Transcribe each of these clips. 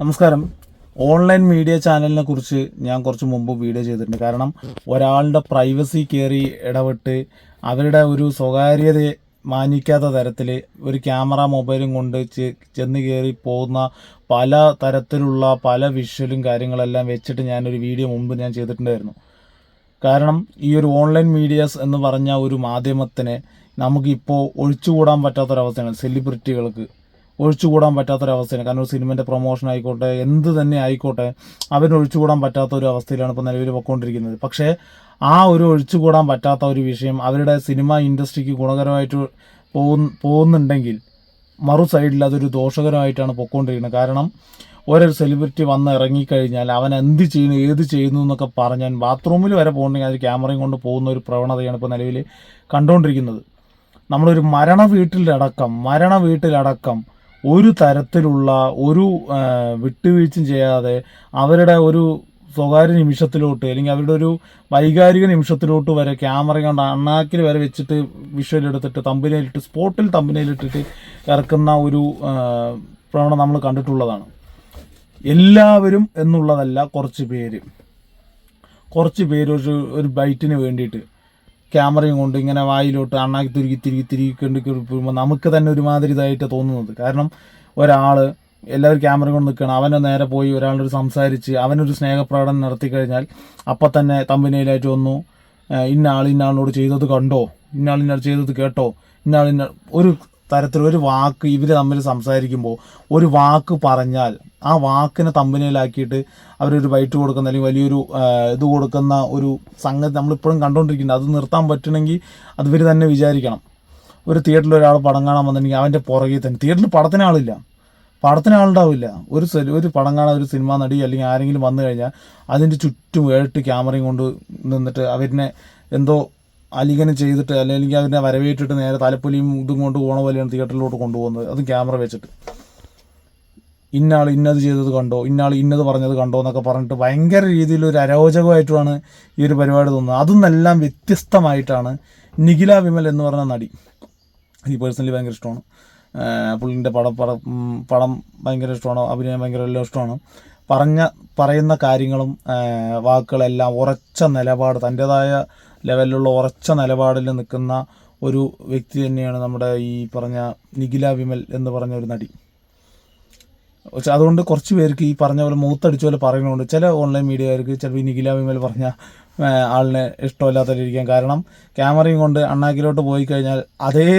നമസ്കാരം. Online media ചാനലിനെ കുറിച്ച് ഞാൻ കുറച്ച് മുമ്പ് വീഡിയോ ചെയ്തിട്ടുണ്ട്. കാരണം ഒരാളുടെ പ്രൈവസി കയറി ഇടപെട്ട് അവരുടെ ഒരു സ്വകാര്യതയെ മാനിക്കാത്ത തരത്തിൽ ഒരു ക്യാമറ മൊബൈലും കൊണ്ട് ചെന്ന് കയറി പോകുന്ന പല തരത്തിലുള്ള പല വിഷ്വലും കാര്യങ്ങളെല്ലാം വെച്ചിട്ട് ഞാനൊരു വീഡിയോ മുമ്പ് ഞാൻ ചെയ്തിട്ടുണ്ടായിരുന്നു. കാരണം ഈ ഒരു ഓൺലൈൻ മീഡിയസ് എന്ന് പറഞ്ഞ ഒരു മാധ്യമത്തിനെ നമുക്കിപ്പോൾ ഒഴിച്ചുകൂടാൻ പറ്റാത്തൊരവസ്ഥയാണ് സെലിബ്രിറ്റികൾക്ക്. ഒഴിച്ചുകൂടാൻ പറ്റാത്തൊരവസ്ഥയാണ്. കാരണം ഒരു സിനിമന്റെ പ്രൊമോഷൻ ആയിക്കോട്ടെ എന്ത് തന്നെ ആയിക്കോട്ടെ അവന് ഒഴിച്ചുകൂടാൻ പറ്റാത്ത ഒരു അവസ്ഥയിലാണ് ഇപ്പോൾ നിലവിൽ പൊയ്ക്കൊണ്ടിരിക്കുന്നത് പക്ഷേ ആ ഒരു ഒഴിച്ചുകൂടാൻ പറ്റാത്ത ഒരു വിഷയം അവരുടെ സിനിമ ഇൻഡസ്ട്രിക്ക് ഗുണകരമായിട്ട് പോകുന്ന പോകുന്നുണ്ടെങ്കിൽ മറു സൈഡിൽ അതൊരു ദോഷകരമായിട്ടാണ് പൊയ്ക്കൊണ്ടിരിക്കുന്നത് കാരണം ഓരോ സെലിബ്രിറ്റി വന്ന് ഇറങ്ങിക്കഴിഞ്ഞാൽ അവൻ എന്ത് ചെയ്യുന്നു ഏത് ചെയ്യുന്നു എന്നൊക്കെ പറഞ്ഞാൽ ബാത്റൂമിൽ വരെ പോകണമെങ്കിൽ അതിൽ ക്യാമറയും കൊണ്ട് പോകുന്ന ഒരു പ്രവണതയാണ് ഇപ്പോൾ നിലവിൽ കണ്ടുകൊണ്ടിരിക്കുന്നത് നമ്മളൊരു മരണ വീട്ടിലടക്കം മരണ വീട്ടിലടക്കം ഒരു തരത്തിലുള്ള ഒരു വിട്ടുവീഴ്ചയും ചെയ്യാതെ അവരുടെ ഒരു സ്വകാര്യ നിമിഷത്തിലോട്ട് അല്ലെങ്കിൽ അവരുടെ ഒരു വൈകാരിക നിമിഷത്തിലോട്ട് വരെ ക്യാമറ കൊണ്ട് അണ്ണാക്കിൽ വരെ വെച്ചിട്ട് വിഷ്വലെടുത്തിട്ട് തമ്പിനയിലിട്ട് സ്പോട്ടിൽ തമ്പിനയിലിട്ടിട്ട് ഇറക്കുന്ന ഒരു പ്രവണത നമ്മൾ കണ്ടിട്ടുള്ളതാണ്. എല്ലാവരും എന്നുള്ളതല്ല കുറച്ച് പേര്. കുറച്ച് പേര് ഒരു ഒരു ബൈറ്റിന് വേണ്ടിയിട്ട്. ക്യാമറയും കൊണ്ട് ഇങ്ങനെ വായിലോട്ട് അണ്ണാക്കി തിരുകി തിരികെ തിരികെ കൊണ്ട് കിടക്കുമ്പോൾ നമുക്ക് തന്നെ ഒരുമാതിരി ഇതായിട്ട് തോന്നുന്നത്. കാരണം ഒരാൾ എല്ലാവരും ക്യാമറ കൊണ്ട് നിൽക്കുകയാണ്. അവനെ നേരെ പോയി ഒരാളോട് സംസാരിച്ച് അവനൊരു സ്നേഹപ്രകടനം നടത്തി കഴിഞ്ഞാൽ അപ്പം തന്നെ തമ്പനിയിലായിട്ട് വന്നു. ഇന്ന ആൾ ഇന്ന ചെയ്തത് കണ്ടോ? ഇന്ന ആൾ ഇന്ന ചെയ്തത് കേട്ടോ? ഇന്ന ആൾ ഇന്ന ഒരു തരത്തിൽ ഒരു വാക്ക് ഇവർ തമ്മിൽ സംസാരിക്കുമ്പോൾ ഒരു വാക്ക് പറഞ്ഞാൽ ആ വാക്കിനെ തമ്പനയിലാക്കിയിട്ട് അവരൊരു ബൈറ്റ് കൊടുക്കുന്ന അല്ലെങ്കിൽ വലിയൊരു ഇത് കൊടുക്കുന്ന ഒരു സംഗതി നമ്മളിപ്പോഴും കണ്ടുകൊണ്ടിരിക്കുന്നത് അത് നിർത്താൻ പറ്റണമെങ്കിൽ അത് ഇവർ തന്നെ വിചാരിക്കണം. ഒരു തിയേറ്ററിൽ ഒരാൾ പടം കാണാൻ വന്നിട്ടുണ്ടെങ്കിൽ അവന്റെ പുറകെ തന്നെ തിയേറ്ററിൽ പടത്തിന് ആളില്ല. പടത്തിന് ആളുണ്ടാവില്ല. ഒരു ഒരു പടം കാണാൻ ഒരു സിനിമാ നടി അല്ലെങ്കിൽ ആരെങ്കിലും വന്നു കഴിഞ്ഞാൽ അതിന്റെ ചുറ്റും ഏട്ട് ക്യാമറയും കൊണ്ട് നിന്നിട്ട് അവരിനെ എന്തോ അലിഖനം ചെയ്തിട്ട് അല്ലെങ്കിൽ അവരെ വരവേറ്റിട്ട് നേരെ തലപ്പൊലിയും ഇതും കൊണ്ട് പോണ പോലെയാണ് തിയേറ്ററിലോട്ട് കൊണ്ടുപോകുന്നത്. അതും ക്യാമറ വെച്ചിട്ട്. ഇന്നാൾ ഇന്നത് ചെയ്തത് കണ്ടോ? ഇന്നാൾ ഇന്നത് പറഞ്ഞത് കണ്ടോ എന്നൊക്കെ പറഞ്ഞിട്ട് ഭയങ്കര രീതിയിൽ ഒരു അരോചകമായിട്ടുമാണ് ഈ ഒരു പരിപാടി തോന്നുന്നത്. എല്ലാം വ്യത്യസ്തമായിട്ടാണ് നിഖില വിമൽ എന്ന് പറഞ്ഞ നടി. ഈ പേഴ്സണലി ഭയങ്കര ഇഷ്ടമാണ്. പുള്ളിന്റെ പടം പടം പടം ഭയങ്കര ഇഷ്ടമാണ്. അഭിനയം ഭയങ്കര എല്ലാം ഇഷ്ടമാണ്. പറഞ്ഞ പറയുന്ന കാര്യങ്ങളും വാക്കുകളെല്ലാം ഉറച്ച നിലപാട് തന്റെതായ ലെവലിലുള്ള ഉറച്ച നിലപാടിൽ നിൽക്കുന്ന ഒരു വ്യക്തി തന്നെയാണ് നമ്മുടെ ഈ പറഞ്ഞ നിഖില വിമൽ എന്ന് പറഞ്ഞ ഒരു നടി. പക്ഷെ അതുകൊണ്ട് കുറച്ച് പേർക്ക് ഈ പറഞ്ഞ പോലെ മൂത്തടിച്ച പോലെ പറയുന്നുണ്ട്. ചില ഓൺലൈൻ മീഡിയക്കാർക്ക് ചിലപ്പോൾ ഈ നിഖില വിമൽ പറഞ്ഞ ആളിനെ ഇഷ്ടമില്ലാത്തവരിരിക്കാം കാരണം ക്യാമറയും കൊണ്ട് അണ്ണാക്കിലോട്ട് പോയി കഴിഞ്ഞാൽ അതേ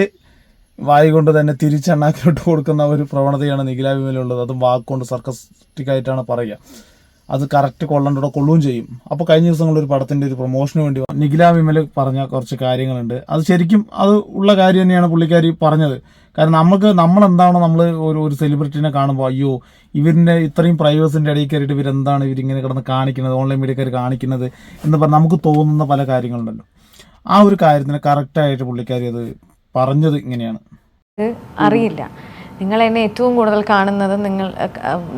വായി കൊണ്ട് തന്നെ തിരിച്ച് അണ്ണാക്കിലോട്ട് കൊടുക്കുന്ന ഒരു പ്രവണതയാണ് നിഖില വിമലുള്ളത് അതും വാക്കുകൊണ്ട് സർക്കസ്റ്റിക്കായിട്ടാണ് പറയുക. അത് കറക്റ്റ് കൊള്ളണ്ടോ കൊള്ളുകയും ചെയ്യും. അപ്പോൾ കഴിഞ്ഞ ദിവസങ്ങളിൽ ഒരു പടത്തിന്റെ ഒരു പ്രൊമോഷന് വേണ്ടി നിഖില വിമൽ പറഞ്ഞ കുറച്ച് കാര്യങ്ങളുണ്ട്. അത് ശരിക്കും അത് ഉള്ള കാര്യം തന്നെയാണ് പുള്ളിക്കാരി പറഞ്ഞത്. കാരണം നമുക്ക് നമ്മൾ എന്താണോ നമ്മൾ ഒരു ഒരു സെലിബ്രിറ്റിനെ കാണുമ്പോൾ അയ്യോ ഇവരിന്റെ ഇത്രയും പ്രൈവസിന്റെ ഇടയിൽ കയറിയിട്ട് ഇവരെന്താണ് ഇവരിങ്ങനെ കിടന്ന് കാണിക്കുന്നത്? ഓൺലൈൻ മീഡിയക്കാർ കാണിക്കുന്നത്? എന്ന് പറഞ്ഞ് നമുക്ക് തോന്നുന്ന പല കാര്യങ്ങളുണ്ടല്ലോ. ആ ഒരു കാര്യത്തിന് കറക്റ്റായിട്ട് പുള്ളിക്കാരി അത് പറഞ്ഞത് ഇങ്ങനെയാണ്. അറിയില്ല. നിങ്ങൾ എന്നെ ഏറ്റവും കൂടുതൽ കാണുന്നത് നിങ്ങൾ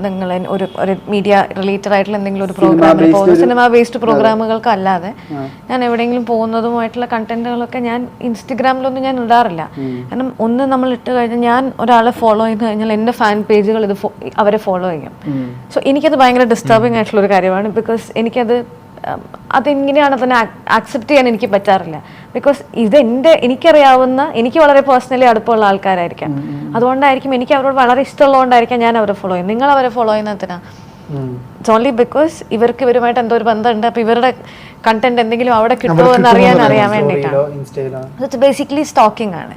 നിങ്ങൾ ഒരു ഒരു മീഡിയ റിലേറ്റഡ് ആയിട്ടുള്ള എന്തെങ്കിലും ഒരു പ്രോഗ്രാമിൽ പോകുന്ന സിനിമ ബേസ്ഡ് പ്രോഗ്രാമുകൾക്ക് അല്ലാതെ ഞാൻ എവിടെയെങ്കിലും പോകുന്നതുമായിട്ടുള്ള കണ്ടന്റുകളൊക്കെ ഞാൻ ഇൻസ്റ്റഗ്രാമിലൊന്നും ഞാൻ ഇടാറില്ല. കാരണം ഒന്ന് നമ്മൾ ഇട്ട് കഴിഞ്ഞാൽ ഞാൻ ഒരാളെ ഫോളോ ചെയ്ത് കഴിഞ്ഞാൽ എന്റെ ഫാൻ പേജുകൾ ഇത് അവരെ ഫോളോ ചെയ്യും. സോ എനിക്കത് ഭയങ്കര ഡിസ്റ്റർബിംഗ് ആയിട്ടുള്ള ഒരു കാര്യമാണ് ബിക്കോസ് എനിക്കത് അതെങ്ങനെയാണ് അതിനെ ആക്സെപ്റ്റ് ചെയ്യാൻ എനിക്ക് പറ്റാറില്ല. ബിക്കോസ് ഇതെന്റെ എനിക്കറിയാവുന്ന എനിക്ക് വളരെ പേഴ്സണലി അടുപ്പമുള്ള ആൾക്കാരായിരിക്കാം. അതുകൊണ്ടായിരിക്കും എനിക്ക് അവരോട് വളരെ ഇഷ്ടമുള്ളതുകൊണ്ടായിരിക്കാം ഞാൻ അവരെ ഫോളോ ചെയ്യുന്നത്. നിങ്ങൾ അവരെ ഫോളോ ചെയ്യുന്നതിനാ ഇറ്റ്സ് ഓൺലി ബിക്കോസ് ഇവർക്ക് ഇവരുമായിട്ട് എന്തോ ഒരു ബന്ധമുണ്ട്. അപ്പോൾ ഇവരുടെ കണ്ടന്റ് എന്തെങ്കിലും അവിടെ കിട്ടുമോ എന്ന് അറിയാൻ അറിയാൻ വേണ്ടിയിട്ടാണ്. ഇറ്റ്സ് ബേസിക്കലി സ്റ്റോക്കിംഗ് ആണ്.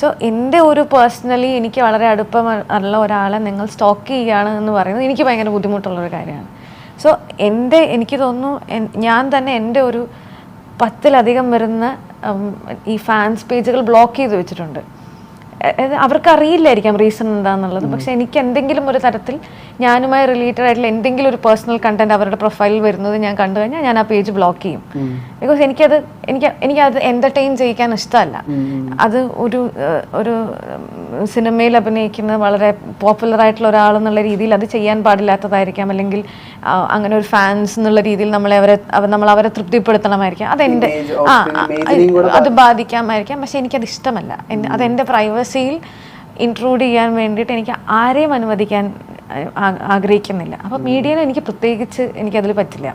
സോ എന്റെ ഒരു പേഴ്സണലി എനിക്ക് വളരെ അടുപ്പം ഉള്ള ഒരാളെ നിങ്ങൾ സ്റ്റോക്ക് ചെയ്യുകയാണ് എന്ന് പറയുന്നത് എനിക്ക് ഭയങ്കര ബുദ്ധിമുട്ടുള്ളൊരു കാര്യമാണ്. സോ എന്റെ എനിക്ക് തോന്നുന്നു ഞാൻ തന്നെ എന്റെ ഒരു പത്തിലധികം വരുന്ന ഈ ഫാൻസ് പേജുകൾ ബ്ലോക്ക് ചെയ്ത് വെച്ചിട്ടുണ്ട്. അവർക്ക് അറിയില്ലായിരിക്കാം റീസൺ എന്താണെന്നുള്ളത് പക്ഷെ എനിക്ക് എന്തെങ്കിലും ഒരു തരത്തിൽ ഞാനുമായി റിലേറ്റഡ് ആയിട്ടുള്ള എന്തെങ്കിലും ഒരു പേഴ്സണൽ കണ്ടന്റ് അവരുടെ പ്രൊഫൈലിൽ വരുന്നത് ഞാൻ കണ്ടു കഴിഞ്ഞാൽ ഞാൻ ആ പേജ് ബ്ലോക്ക് ചെയ്യും. ബിക്കോസ് എനിക്കത് എനിക്ക് എനിക്കത് എന്റർടൈൻ ചെയ്യിക്കാൻ ഇഷ്ടമല്ല. അത് ഒരു ഒരു സിനിമയിൽ അഭിനയിക്കുന്ന വളരെ പോപ്പുലർ ആയിട്ടുള്ള ഒരാൾ ഒരാളെന്നുള്ള രീതിയിൽ അത് ചെയ്യാൻ പാടില്ലാത്തതായിരിക്കാം. അല്ലെങ്കിൽ അങ്ങനെ ഒരു ഫാൻസ് എന്നുള്ള രീതിയിൽ നമ്മളെ അവരെ നമ്മൾ അവരെ തൃപ്തിപ്പെടുത്തണമായിരിക്കാം. അതെന്റെ of ആ അത് ബാധിക്കാമായിരിക്കാം. പക്ഷെ എനിക്കത് ഇഷ്ടമല്ല. അതെന്റെ അതെന്റെ പ്രൈവസിയിൽ ഇൻക്ലൂഡ് ചെയ്യാൻ വേണ്ടിയിട്ട് എനിക്ക് ആരെയും അനുവദിക്കാൻ ആഗ്രഹിക്കുന്നില്ല. അപ്പം മീഡിയനെ എനിക്ക് പ്രത്യേകിച്ച് എനിക്കതിൽ പറ്റില്ല.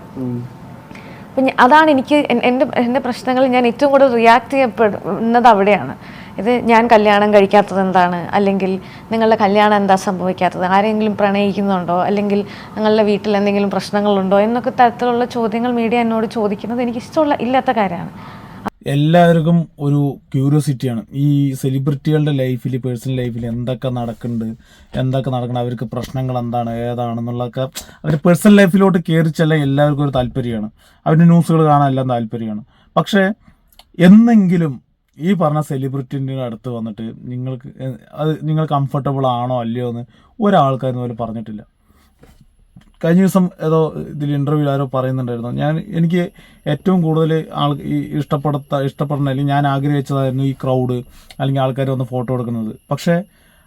അപ്പം അതാണ് എനിക്ക് എൻ- എന്റെ എന്റെ പ്രശ്നങ്ങൾ ഞാൻ ഏറ്റവും കൂടുതൽ റിയാക്ട് ചെയ്യപ്പെടുന്നത് അവിടെയാണ്. ഇത് ഞാൻ കല്യാണം കഴിക്കാത്തത് എന്താണ്? അല്ലെങ്കിൽ നിങ്ങളുടെ കല്യാണം എന്താ സംഭവിക്കാത്തത്? ആരെങ്കിലും പ്രണയിക്കുന്നുണ്ടോ? അല്ലെങ്കിൽ നിങ്ങളുടെ വീട്ടിൽ എന്തെങ്കിലും പ്രശ്നങ്ങളുണ്ടോ? എന്നൊക്കെ തരത്തിലുള്ള ചോദ്യങ്ങൾ മീഡിയ എന്നോട് ചോദിക്കുന്നത് എനിക്ക് ഇഷ്ടമുള്ള ഇല്ലാത്ത കാര്യമാണ്. എല്ലാവർക്കും ഒരു ക്യൂരിയോസിറ്റിയാണ് ഈ സെലിബ്രിറ്റികളുടെ ലൈഫിൽ പേഴ്സണൽ ലൈഫിൽ എന്തൊക്കെ നടക്കുന്നുണ്ട് എന്തൊക്കെ നടക്കണം അവർക്ക് പ്രശ്നങ്ങൾ എന്താണ് ഏതാണെന്നുള്ളതൊക്കെ അവർ പേഴ്സണൽ ലൈഫിലോട്ട് കയറി ചെല്ലാൻ എല്ലാവർക്കും ഒരു താല്പര്യമാണ്. അവരുടെ ന്യൂസുകൾ കാണാൻ എല്ലാം താല്പര്യമാണ്. പക്ഷേ എന്നെങ്കിലും ഈ പറഞ്ഞ സെലിബ്രിറ്റിന്റെ അടുത്ത് വന്നിട്ട് നിങ്ങൾക്ക് അത് നിങ്ങൾ കംഫർട്ടബിൾ ആണോ അല്ലയോ എന്ന് ഒരാൾക്കാരും പോലും പറഞ്ഞിട്ടില്ല. കഴിഞ്ഞ ദിവസം ഏതോ ഇതിൽ ഇന്റർവ്യൂ ആരോ പറയുന്നുണ്ടായിരുന്നു. ഞാൻ എനിക്ക് ഏറ്റവും കൂടുതൽ ആൾ ഈ ഇഷ്ടപ്പെടുത്ത ഇഷ്ടപ്പെടുന്ന അല്ലെങ്കിൽ ഞാൻ ആഗ്രഹിച്ചതായിരുന്നു ഈ ക്രൗഡ് അല്ലെങ്കിൽ ആൾക്കാർ വന്ന് ഫോട്ടോ എടുക്കുന്നത്. പക്ഷേ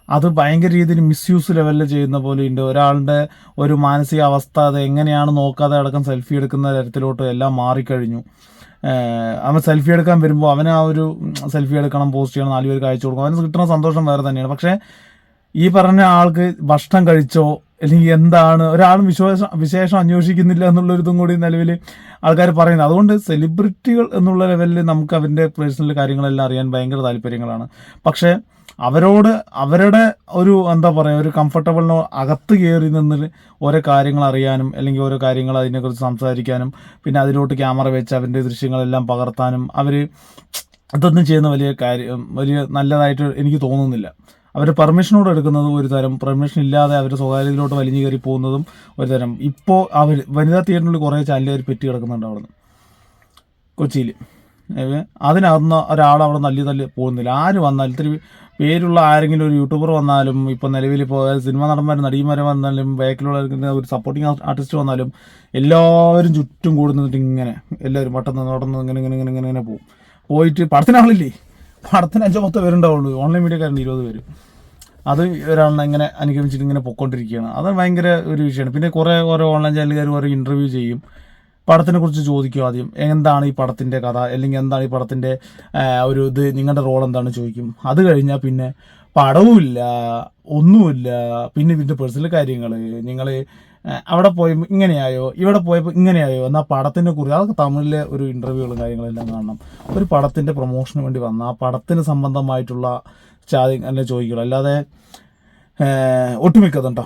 അത് ഭയങ്കര രീതിയിൽ മിസ്യൂസ് ലെവലിൽ ചെയ്യുന്ന പോലെ ഉണ്ട് ഒരാളുടെ ഒരു മാനസികാവസ്ഥ അത് എങ്ങനെയാണ് നോക്കാതെ അടക്കം സെൽഫി എടുക്കുന്ന തരത്തിലോട്ട് എല്ലാം മാറിക്കഴിഞ്ഞു. അവൻ സെൽഫി എടുക്കാൻ വരുമ്പോൾ അവന് ആ ഒരു സെൽഫി എടുക്കണം പോസ്റ്റ് ചെയ്യണം നാലുപേർക്ക് അയച്ചു കൊടുക്കും അവന് കിട്ടുന്ന സന്തോഷം വേറെ തന്നെയാണ്. പക്ഷേ ഈ പറഞ്ഞ ആൾക്ക് ഭക്ഷണം കഴിച്ചോ അല്ലെങ്കിൽ എന്താണ്? ഒരാളും വിശ്വാസം വിശേഷം അന്വേഷിക്കുന്നില്ല എന്നുള്ളൊരിതും കൂടി നിലവിൽ ആൾക്കാർ പറയുന്നത്. അതുകൊണ്ട് സെലിബ്രിറ്റികൾ എന്നുള്ള ലെവലിൽ നമുക്ക് അവരുടെ പേഴ്സണൽ കാര്യങ്ങളെല്ലാം അറിയാൻ ഭയങ്കര താല്പര്യങ്ങളാണ്. പക്ഷേ അവരോട് അവരുടെ ഒരു എന്താ പറയുക ഒരു കംഫർട്ടബിളിനോ അകത്ത് കയറി നിന്നിൽ ഓരോ കാര്യങ്ങൾ അറിയാനും അല്ലെങ്കിൽ ഓരോ കാര്യങ്ങൾ അതിനെക്കുറിച്ച് സംസാരിക്കാനും പിന്നെ അതിലോട്ട് ക്യാമറ വെച്ച് അവന്റെ ദൃശ്യങ്ങളെല്ലാം പകർത്താനും അവർ അതൊന്നും ചെയ്യുന്ന വലിയ കാര്യം വലിയ നല്ലതായിട്ട് എനിക്ക് തോന്നുന്നില്ല. അവർ പെർമിഷനോട് എടുക്കുന്നത് ഒരു തരം പെർമിഷൻ ഇല്ലാതെ അവർ സ്വകാര്യതയിലോട്ട് വലിഞ്ഞു കയറി പോകുന്നതും ഒരു തരം. ഇപ്പോൾ അവർ വനിതാ തിയേറ്ററിൽ കുറേ ചാനലുകാർ പെറ്റി കിടക്കുന്നുണ്ട് അവിടെ നിന്ന് കൊച്ചിയിൽ അതിനകത്തുനിന്ന് ഒരാൾ അവിടെ തല്ലി പോകുന്നില്ല. ആര് വന്നാലും ഇത്തിരി പേരുള്ള ആരെങ്കിലും ഒരു യൂട്യൂബർ വന്നാലും ഇപ്പം നിലവിൽ ഇപ്പോൾ സിനിമ നടന്മാരും നടിമാരും വന്നാലും ബാക്കിലുള്ള ഒരു സപ്പോർട്ടിങ് ആർട്ടിസ്റ്റ് വന്നാലും എല്ലാവരും ചുറ്റും കൂടുന്നിട്ട് ഇങ്ങനെ എല്ലാവരും പെട്ടെന്ന് നടന്ന് ഇങ്ങനെ ഇങ്ങനെ ഇങ്ങനെ ഇങ്ങനെ പോകും. പോയിട്ട് പടത്തിനാളില്ലേ? പടത്തിന് അഞ്ചോ പത്തോ പേരുണ്ടാവുള്ളൂ. ഓൺലൈൻ മീഡിയക്കാരുണ്ട് ഇരുപത് പേര്. അത് ഒരാളിനെ ഇങ്ങനെ അനുഗമിച്ചിട്ട് ഇങ്ങനെ പൊക്കോണ്ടിരിക്കുകയാണ്. അത് ഭയങ്കര ഒരു വിഷയമാണ്. പിന്നെ കുറേ ഓരോ ഓൺലൈൻ ചാനലുകാർ ഓരോ ഇന്റർവ്യൂ ചെയ്യും. പടത്തിനെ കുറിച്ച് ചോദിക്കും ആദ്യം. എന്താണ് ഈ പടത്തിന്റെ കഥ? അല്ലെങ്കിൽ എന്താണ് ഈ പടത്തിന്റെ ഒരു ഇത്? നിങ്ങളുടെ റോൾ എന്താണ് ചോദിക്കും. അത് കഴിഞ്ഞാൽ പിന്നെ പടവുമില്ല ഒന്നുമില്ല പിന്നെ ഇതിന്റെ പേഴ്സണൽ കാര്യങ്ങൾ നിങ്ങൾ അവിടെ പോയി ഇങ്ങനെയായോ ഇവിടെ പോയപ്പോൾ ഇങ്ങനെയായോ എന്നാൽ പടത്തിനെ കുറിച്ച് അതൊക്കെ തമിഴിലെ ഒരു ഇന്റർവ്യൂകളും കാര്യങ്ങളെല്ലാം കാണണം. ഒരു പടത്തിന്റെ പ്രൊമോഷന് വേണ്ടി വന്ന ആ പടത്തിന് സംബന്ധമായിട്ടുള്ള ചാതി അല്ലെ ചോദിക്കുള്ളൂ. അല്ലാതെ ഒട്ടുമിക്കതുണ്ടോ?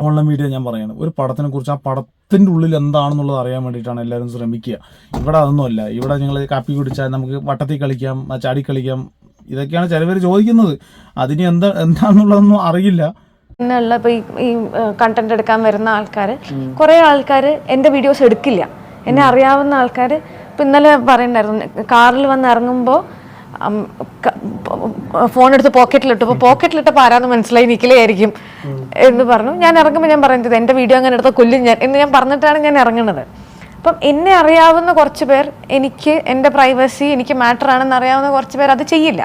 ഓൺലൈൻ മീഡിയ ഞാൻ പറയുന്നത് ഒരു പടത്തിനെ കുറിച്ച് ആ പടത്തിന്റെ ഉള്ളിൽ എന്താണെന്നുള്ളത് അറിയാൻ വേണ്ടിയിട്ടാണ് എല്ലാവരും ശ്രമിക്കുക. ഇവിടെ അതൊന്നുമല്ല. ഇവിടെ ഞങ്ങൾ കാപ്പി കുടിച്ചാൽ നമുക്ക് വട്ടത്തിൽ കളിക്കാം ചാടി കളിക്കാം ഇതൊക്കെയാണ് ചിലവർ ചോദിക്കുന്നത്. അതിന് എന്താ എന്താണെന്നുള്ളതൊന്നും അറിയില്ല. പിന്നെയുള്ള ഇപ്പോൾ ഈ കണ്ടന്റ് എടുക്കാൻ വരുന്ന ആൾക്കാർ കുറേ ആൾക്കാർ എന്റെ വീഡിയോസ് എടുക്കില്ല. എന്നെ അറിയാവുന്ന ആൾക്കാർ ഇപ്പം ഇന്നലെ പറയണ്ടായിരുന്നു കാറിൽ വന്ന് ഇറങ്ങുമ്പോൾ ഫോൺ എടുത്ത് പോക്കറ്റിലിട്ടു അപ്പോൾ പോക്കറ്റിലിട്ടപ്പോൾ ആരാന്ന് മനസ്സിലായി നിക്കലായിരിക്കും എന്ന് പറഞ്ഞു. ഞാൻ ഇറങ്ങുമ്പോൾ ഞാൻ പറയുന്നത് എന്റെ വീഡിയോ അങ്ങനെ എടുത്ത കൊല്ലും ഞാൻ? എന്ന് ഞാൻ പറഞ്ഞിട്ടാണ് ഞാൻ ഇറങ്ങുന്നത് അപ്പം എന്നെ അറിയാവുന്ന കുറച്ച് പേർ എനിക്ക് എന്റെ പ്രൈവസി എനിക്ക് മാറ്റർ ആണെന്ന് അറിയാവുന്ന കുറച്ച് പേർ അത് ചെയ്യില്ല.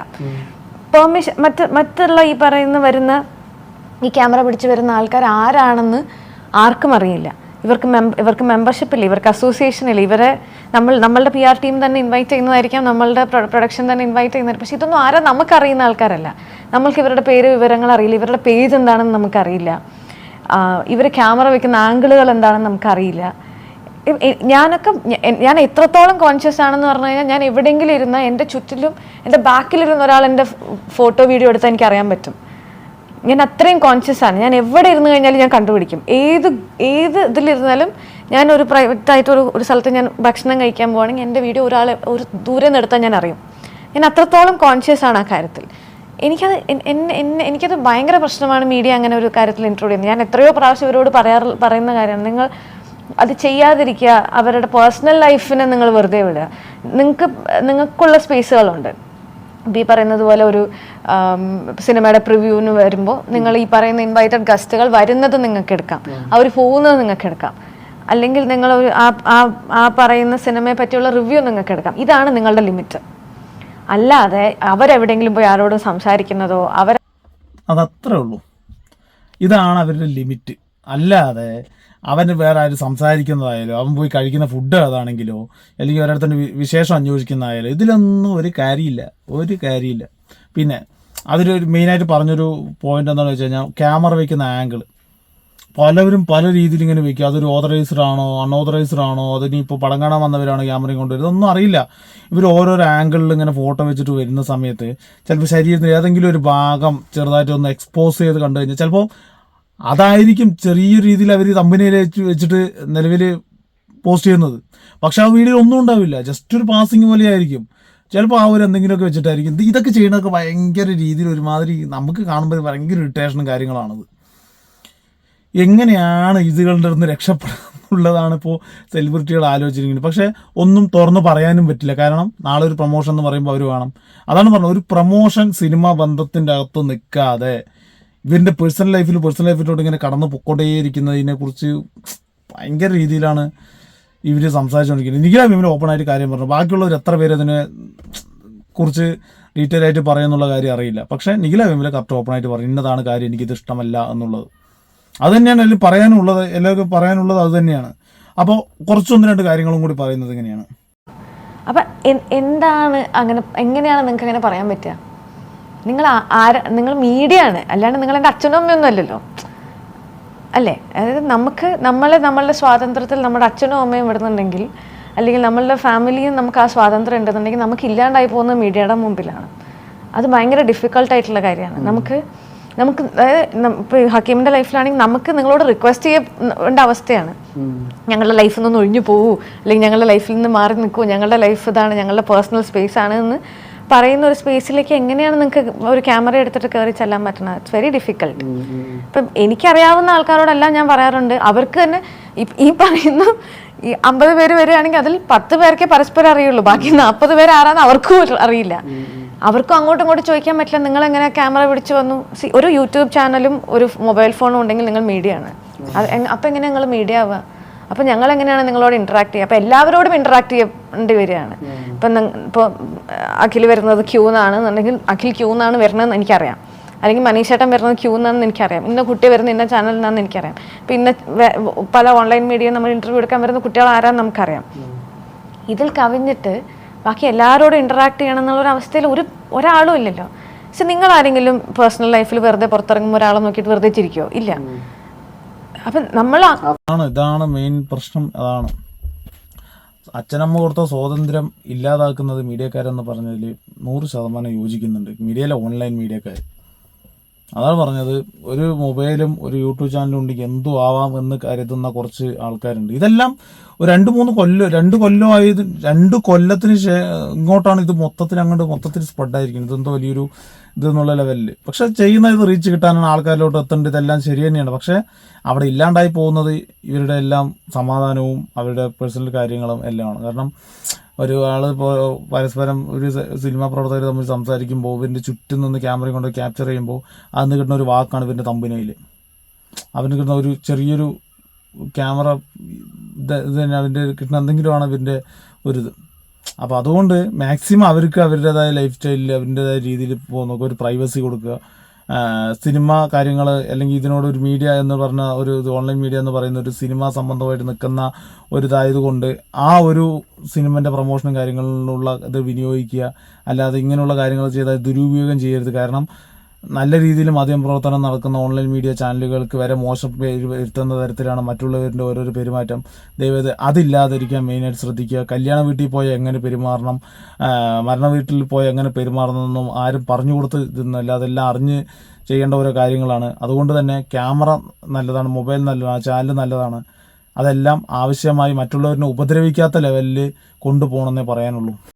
പെർമിഷൻ മറ്റ് മറ്റുള്ള ഈ പറയുന്ന വരുന്ന ഈ ക്യാമറ പിടിച്ച് വരുന്ന ആൾക്കാർ ആരാണെന്ന് ആർക്കും അറിയില്ല. ഇവർക്ക് ഇവർക്ക് മെമ്പർഷിപ്പ് ഇല്ല ഇവർക്ക് അസോസിയേഷൻ ഇല്ല. ഇവരെ നമ്മൾ നമ്മളുടെ പി ആർ ടീം തന്നെ ഇൻവൈറ്റ് ചെയ്യുന്നതായിരിക്കാം നമ്മളുടെ പ്രൊഡക്ഷൻ തന്നെ ഇൻവൈറ്റ് ചെയ്യുന്നത് പക്ഷേ ഇതൊന്നും ആരാ നമുക്കറിയുന്ന ആൾക്കാരല്ല. നമ്മൾക്ക് ഇവരുടെ പേര് വിവരങ്ങൾ അറിയില്ല ഇവരുടെ പേജ് എന്താണെന്ന് നമുക്കറിയില്ല. ഇവർ ക്യാമറ വെക്കുന്ന ആംഗിളുകൾ എന്താണെന്ന് നമുക്കറിയില്ല. ഞാനൊക്കെ ഞാൻ എത്രത്തോളം കോൺഷ്യസ് ആണെന്ന് പറഞ്ഞു കഴിഞ്ഞാൽ ഞാൻ എവിടെയെങ്കിലും ഇരുന്ന എന്റെ ചുറ്റിലും എന്റെ ബാക്കിലിരുന്ന ഒരാൾ എന്റെ ഫോട്ടോ വീഡിയോ എടുത്താൽ എനിക്ക് അറിയാൻ പറ്റും. ഞാൻ അത്രയും കോൺഷ്യസ് ആണ്. ഞാൻ എവിടെ ഇരുന്ന് കഴിഞ്ഞാലും ഞാൻ കണ്ടുപിടിക്കും. ഏത് ഏത് ഇതിലിരുന്നാലും ഞാൻ ഒരു പ്രൈവറ്റ് ആയിട്ട് ഒരു ഒരു സ്ഥലത്ത് ഞാൻ ഭക്ഷണം കഴിക്കാൻ പോവാണെങ്കിൽ എന്റെ വീഡിയോ ഒരാളെ ഒരു ദൂരെ നിന്ന് ഞാൻ അറിയും. ഞാൻ അത്രത്തോളം കോൺഷ്യസ് ആണ് ആ കാര്യത്തിൽ. എനിക്കത് എന്നെ എനിക്കത് ഭയങ്കര പ്രശ്നമാണ് മീഡിയ അങ്ങനെ ഒരു കാര്യത്തിൽ ഇൻക്ലൂഡ് ചെയ്യുന്നത്. ഞാൻ എത്രയോ പ്രാവശ്യം ഇവരോട് പറയാറ് പറയുന്ന കാര്യമാണ്. നിങ്ങൾ അത് ചെയ്യാതിരിക്കുക അവരുടെ പേഴ്സണൽ ലൈഫിനെ നിങ്ങൾ വെറുതെ വിടുക. നിങ്ങൾക്ക് നിങ്ങൾക്കുള്ള സ്പേസുകളുണ്ട് ഇപ്പം ഈ പറയുന്നത് പോലെ ഒരു സിനിമയുടെ പ്രിവ്യൂവിന് വരുമ്പോൾ നിങ്ങൾ ഈ പറയുന്ന ഇൻവൈറ്റഡ് ഗസ്റ്റുകൾ വരുന്നത് നിങ്ങൾക്ക് എടുക്കാം. അവർ പോകുന്നത് നിങ്ങൾക്ക് എടുക്കാം. അല്ലെങ്കിൽ നിങ്ങൾ ഒരു ആ ആ- ആ പറയുന്ന സിനിമയെ പറ്റിയുള്ള റിവ്യൂ നിങ്ങൾക്ക് എടുക്കാം. ഇതാണ് നിങ്ങളുടെ ലിമിറ്റ് അല്ലാതെ അവരെവിടെയെങ്കിലും പോയി ആരോടും സംസാരിക്കുന്നതോ അവർ അതത്രേ ഉള്ളൂ. ഇതാണ് അവരുടെ ലിമിറ്റ് അല്ലാതെ അവന് വേറെ ആരും സംസാരിക്കുന്നതായാലും അവൻ പോയി കഴിക്കുന്ന ഫുഡ് അതാണെങ്കിലോ അല്ലെങ്കിൽ ഒരിടത്തിന്റെ വിശേഷം അന്വേഷിക്കുന്നതായാലും ഇതിലൊന്നും ഒരു കാര്യമില്ല. ഒരു കാര്യമില്ല. പിന്നെ അതിലൊരു മെയിനായിട്ട് പറഞ്ഞൊരു പോയിന്റ് എന്താണെന്ന് വെച്ച് കഴിഞ്ഞാൽ ക്യാമറ വയ്ക്കുന്ന ആംഗിൾ പലവരും പല രീതിയിൽ ഇങ്ങനെ വെക്കും. അതൊരു ഓതറൈസ്ഡ് ആണോ അൺഓതറൈസ്ഡ് ആണോ അതിനി ഇപ്പോൾ പടം കാണാൻ വന്നവരാണ് ക്യാമറയും കൊണ്ടുവരുന്നത് ഒന്നും അറിയില്ല. ഇവർ ഓരോരോ ആംഗിളിൽ ഇങ്ങനെ ഫോട്ടോ വെച്ചിട്ട് വരുന്ന സമയത്ത് ചിലപ്പോൾ ശരീരത്തിൽ ഏതെങ്കിലും ഒരു ഭാഗം ചെറുതായിട്ട് ഒന്ന് എക്സ്പോസ് ചെയ്ത് കണ്ടു കഴിഞ്ഞാൽ ചിലപ്പോൾ അതായിരിക്കും ചെറിയ രീതിയിൽ അവർ കമ്പനിയിൽ വെച്ചിട്ട് നിലവിൽ പോസ്റ്റ് ചെയ്യുന്നത്. പക്ഷെ ആ വീഡിയോ ഒന്നും ഉണ്ടാവില്ല. ജസ്റ്റ് ഒരു പാസിങ് പോലെ ആയിരിക്കും. ചിലപ്പോൾ ആ ഒരു എന്തെങ്കിലുമൊക്കെ വെച്ചിട്ടായിരിക്കും. ഇതൊക്കെ ചെയ്യണതൊക്കെ ഭയങ്കര രീതിയിൽ ഒരുമാതിരി നമുക്ക് കാണുമ്പോൾ ഭയങ്കര ഇറിറ്റേഷനും കാര്യങ്ങളാണത്. എങ്ങനെയാണ് ഇതുകളുടെ അടുത്ത് രക്ഷപ്പെടാന്നുള്ളതാണ് ഇപ്പോൾ സെലിബ്രിറ്റികൾ ആലോചിച്ചിരിക്കുന്നത്. പക്ഷേ ഒന്നും തുറന്നു പറയാനും പറ്റില്ല. കാരണം നാളെ ഒരു പ്രൊമോഷൻ എന്ന് പറയുമ്പോൾ അവർ വേണം. അതാണ് പറഞ്ഞത്. ഒരു പ്രൊമോഷൻ സിനിമ ബന്ധത്തിന്റെ അകത്ത് നിൽക്കാതെ ഇവരുടെ പേഴ്സണൽ ലൈഫിൽ പേഴ്സണൽ ലൈഫിലോട്ട് ഇങ്ങനെ കടന്നു പൊക്കോണ്ടേയിരിക്കുന്നതിനെ കുറിച്ച് ഭയങ്കര രീതിയിലാണ് ഇവർ സംസാരിച്ചുകൊണ്ടിരിക്കുന്നത് എനിക്കാണ് ഇവർ ഓപ്പൺ ആയിട്ട് കാര്യം പറഞ്ഞു. ബാക്കിയുള്ളവർ എത്ര പേര് അതിനെ കുറിച്ച് ഡീറ്റെയിൽ ആയിട്ട് പറയുന്നുള്ള കാര്യം അറിയില്ല. പക്ഷേ നിഖില വിമല കറക്റ്റ് ഓപ്പൺ ആയിട്ട് പറഞ്ഞു. ഇന്നതാണ് കാര്യം എനിക്കിത് ഇഷ്ടമല്ല എന്നുള്ളത്. അത് തന്നെയാണ് അതിൽ പറയാനുള്ളത് എല്ലാവർക്കും പറയാനുള്ളത് അത് തന്നെയാണ്. അപ്പോൾ കുറച്ചൊന്ന് രണ്ട് കാര്യങ്ങളും കൂടി പറയുന്നത് ഇങ്ങനെയാണ്. അപ്പം എന്താണ് അങ്ങനെ എങ്ങനെയാണ് നിങ്ങൾക്ക് അങ്ങനെ പറയാൻ പറ്റുക? നിങ്ങൾ ആര നിങ്ങൾ മീഡിയ ആണ്. അല്ലാണ്ട് നിങ്ങൾ എന്റെ അച്ഛനും അമ്മയൊന്നും അല്ലല്ലോ. അല്ലേ? അതായത് നമുക്ക് നമ്മളെ നമ്മളുടെ സ്വാതന്ത്ര്യത്തിൽ നമ്മുടെ അച്ഛനും അമ്മയും വിടുന്നുണ്ടെങ്കിൽ അല്ലെങ്കിൽ നമ്മളുടെ ഫാമിലിയും നമുക്ക് ആ സ്വാതന്ത്ര്യം ഉണ്ടെന്നുണ്ടെങ്കിൽ നമുക്ക് ഇല്ലാണ്ടായി പോകുന്ന മീഡിയയുടെ മുമ്പിലാണ്. അത് ഭയങ്കര ഡിഫിക്കൾട്ട് ആയിട്ടുള്ള കാര്യമാണ്. നമുക്ക് നമുക്ക് അതായത് ഇപ്പോൾ ഹക്കീമിന്റെ ലൈഫിലാണെങ്കിൽ നമുക്ക് നിങ്ങളോട് റിക്വസ്റ്റ് ചെയ്യേണ്ട അവസ്ഥയാണ്. ഞങ്ങളുടെ ലൈഫിൽ നിന്ന് ഒഴിഞ്ഞു പോകൂ. അല്ലെങ്കിൽ ഞങ്ങളുടെ ലൈഫിൽ നിന്ന് മാറി നിൽക്കൂ. ഞങ്ങളുടെ ലൈഫ് ഇതാണ്. ഞങ്ങളുടെ പേഴ്സണൽ സ്പേസ് ആണ് എന്ന് പറയുന്ന ഒരു സ്പേസിലേക്ക് എങ്ങനെയാണ് നിങ്ങൾക്ക് ഒരു ക്യാമറ എടുത്തിട്ട് കയറി ചെല്ലാൻ പറ്റുന്നത് ഇറ്റ്സ് വെരി ഡിഫിക്കൽട്ട് ഇപ്പം എനിക്കറിയാവുന്ന ആൾക്കാരോടെല്ലാം ഞാൻ പറയാറുണ്ട്. അവർക്ക് തന്നെ ഈ- പറയുന്ന ഈ അമ്പത് പേര് വരികയാണെങ്കിൽ അതിൽ പത്ത് പേർക്കേ പരസ്പരം അറിയുള്ളൂ. ബാക്കി നാൽപ്പത് പേര് ആരാന്ന് അവർക്കും അറിയില്ല. അവർക്കും അങ്ങോട്ടും ഇങ്ങോട്ടും ചോദിക്കാൻ പറ്റില്ല. നിങ്ങൾ എങ്ങനെ ക്യാമറ പിടിച്ചു വന്നു? ഒരു യൂട്യൂബ് ചാനലും ഒരു മൊബൈൽ ഫോണും ഉണ്ടെങ്കിൽ നിങ്ങൾ മീഡിയ ആണ്. അപ്പം എങ്ങനെ നിങ്ങൾ മീഡിയ ആവുക? അപ്പം ഞങ്ങൾ എങ്ങനെയാണ് നിങ്ങളോട് ഇന്ററാക്ട് ചെയ്യുക? അപ്പം എല്ലാവരോടും ഇന്ററാക്ട് ചെയ്യേണ്ടി വരികയാണ്. ഇപ്പം ഇപ്പോൾ അഖിൽ വരുന്നത് ക്യൂ എന്നാണെന്നുണ്ടെങ്കിൽ അഖിൽ ക്യൂ എന്നാണ് വരണതെന്ന് എനിക്കറിയാം. അല്ലെങ്കിൽ മനീഷേട്ടൻ വരുന്നത് ക്യൂ എന്നാണെന്ന് എനിക്കറിയാം. ഇന്ന കുട്ടി വരുന്ന ഇന്ന ചാനൽ എന്നാണെന്ന് എനിക്കറിയാം. ഇപ്പം ഇന്ന പല ഓൺലൈൻ മീഡിയ നമ്മൾ ഇന്റർവ്യൂ എടുക്കാൻ വരുന്ന കുട്ടികൾ ആരാന്ന് നമുക്കറിയാം. ഇതിൽ കവിഞ്ഞിട്ട് ബാക്കി എല്ലാവരോടും ഇന്ററാക്ട് ചെയ്യണം എന്നുള്ള അവസ്ഥയിൽ ഒരു ഒരാളും ഇല്ലല്ലോ. പക്ഷെ നിങ്ങൾ ആരെങ്കിലും പേഴ്സണൽ ലൈഫിൽ വെറുതെ പുറത്തിറങ്ങുമ്പോൾ ഒരാളെ നോക്കിയിട്ട് വെറുതെ ചിരിക്കുമോ ഇല്ല. അപ്പം നമ്മൾ ആണ് ഇതാണ് മെയിൻ പ്രശ്നം അതാണ്. അച്ഛനമ്മ കൊടുത്ത സ്വാതന്ത്ര്യം ഇല്ലാതാക്കുന്നത് മീഡിയക്കാരെന്ന് പറഞ്ഞതിൽ നൂറ് ശതമാനം യോജിക്കുന്നുണ്ട്. മീഡിയയിലെ ഓൺലൈൻ മീഡിയക്കാർ അതാണ് പറഞ്ഞത്. ഒരു മൊബൈലും ഒരു യൂട്യൂബ് ചാനലും ഉണ്ടെങ്കിൽ എന്തു ആവാം എന്ന് കരുതുന്ന കുറച്ച് ആൾക്കാരുണ്ട്. ഇതെല്ലാം ഒരു രണ്ട് മൂന്ന് കൊല്ലം രണ്ട് കൊല്ലം ആയത് രണ്ട് കൊല്ലത്തിന് ഇങ്ങോട്ടാണ് ഇത് മൊത്തത്തിൽ അങ്ങോട്ട് മൊത്തത്തിൽ സ്പ്രെഡായിരിക്കുന്നത് ഇതെന്തോ വലിയൊരു ഇതെന്നുള്ള ലെവലിൽ പക്ഷെ ചെയ്യുന്ന ഇത് റീച്ച് കിട്ടാനാണ് ആൾക്കാരിലോട്ട് എത്തേണ്ടത്. ഇതെല്ലാം ശരി തന്നെയാണ്. പക്ഷെ അവിടെ ഇല്ലാണ്ടായി പോകുന്നത് ഇവരുടെ എല്ലാം സമാധാനവും അവരുടെ പേഴ്സണൽ കാര്യങ്ങളും എല്ലാമാണ്. കാരണം ഒരു ആൾ ഇപ്പോൾ പരസ്പരം ഒരു സിനിമാ പ്രവർത്തകർ തമ്മിൽ സംസാരിക്കുമ്പോൾ ഇവരുടെ ചുറ്റും നിന്ന് ക്യാമറയും കൊണ്ട് ക്യാപ്ചർ ചെയ്യുമ്പോൾ അതിന് കിട്ടുന്ന ഒരു വാക്കാണ് ഇവരുടെ തമ്പിനയിൽ അവന് കിട്ടുന്ന ഒരു ചെറിയൊരു ക്യാമറ ഇത് തന്നെ അതിന്റെ കിട്ടുന്ന എന്തെങ്കിലുമാണ് ഇവന്റെ ഒരു ഇത് അപ്പോൾ അതുകൊണ്ട് മാക്സിമം അവർക്ക് അവരുടേതായ ലൈഫ് സ്റ്റൈലിൽ അവരുടേതായ രീതിയിൽ പോകുന്ന ഒരു പ്രൈവസി കൊടുക്കുക. സിനിമ കാര്യങ്ങൾ അല്ലെങ്കിൽ ഇതിനോട് ഒരു മീഡിയ എന്ന് പറഞ്ഞ ഒരു ഓൺലൈൻ മീഡിയ എന്ന് പറയുന്ന ഒരു സിനിമ സംബന്ധമായിട്ട് നിൽക്കുന്ന ഒരു ഇതായതുകൊണ്ട് ആ ഒരു സിനിമന്റെ പ്രൊമോഷനും കാര്യങ്ങളിലുള്ള ഇത് വിനിയോഗിക്കുക അല്ലാതെ ഇങ്ങനെയുള്ള കാര്യങ്ങൾ ചെയ്താൽ ദുരുപയോഗം ചെയ്യരുത്. കാരണം നല്ല രീതിയിൽ മാധ്യമപ്രവർത്തനം നടക്കുന്ന ഓൺലൈൻ മീഡിയ ചാനലുകൾക്ക് വരെ മോശം പേര് വരുത്തുന്ന തരത്തിലാണ് മറ്റുള്ളവരുടെ ഓരോരോ പെരുമാറ്റം. ദൈവം അതില്ലാതിരിക്കാൻ മെയിനായിട്ട് ശ്രദ്ധിക്കുക. കല്യാണ വീട്ടിൽ പോയാൽ എങ്ങനെ പെരുമാറണം? മരണ വീട്ടിൽ പോയാൽ എങ്ങനെ പെരുമാറണമെന്നും ആരും പറഞ്ഞു കൊടുത്ത് ഇതൊന്നുമല്ല. അതെല്ലാം അറിഞ്ഞ് ചെയ്യേണ്ട ഓരോ കാര്യങ്ങളാണ്. അതുകൊണ്ട് തന്നെ ക്യാമറ നല്ലതാണ് മൊബൈൽ നല്ലതാണ് ചാനൽ നല്ലതാണ്. അതെല്ലാം ആവശ്യമായി മറ്റുള്ളവരിനെ ഉപദ്രവിക്കാത്ത ലെവലിൽ കൊണ്ടുപോകണമെന്നേ പറയാനുള്ളൂ.